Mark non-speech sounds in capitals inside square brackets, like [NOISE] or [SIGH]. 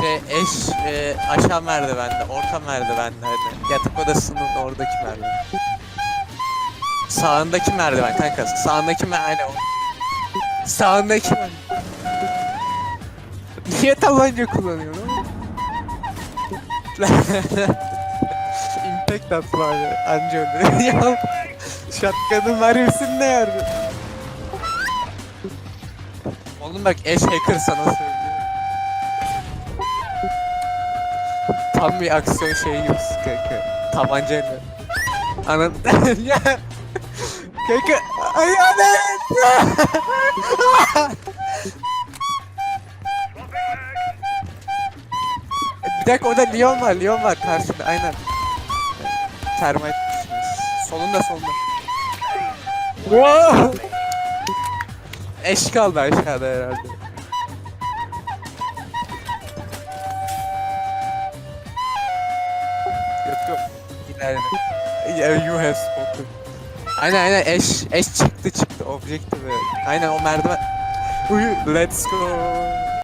Şey eş e, aşağı merdivende, orta merdivende hani yatak odasının oradaki merdiven. Sağındaki merdiven kanka. Sağındaki merdiven. o. Sağındaki merdiven. Niye tabanca kullanıyorum? [LAUGHS] Impact at bari anca öldürüyor. [LAUGHS] ya şatkanın mermisini ne yardı? Oğlum bak eş hacker sana söylüyor. Tam bir aksiyon şeyi gibisin kanka. Tabancayla. Anan... [LAUGHS] ya... Kanka... Ay anan! [LAUGHS] bir dakika orada Leon var, Leon var karşında aynen. Termite düşmüş. Solunda solunda. Wow! Eş kaldı aşağıda herhalde. Yeah, you have spoken. Aynen aynen eş eş çıktı çıktı objektif. Aynen o merdiven. Let's go.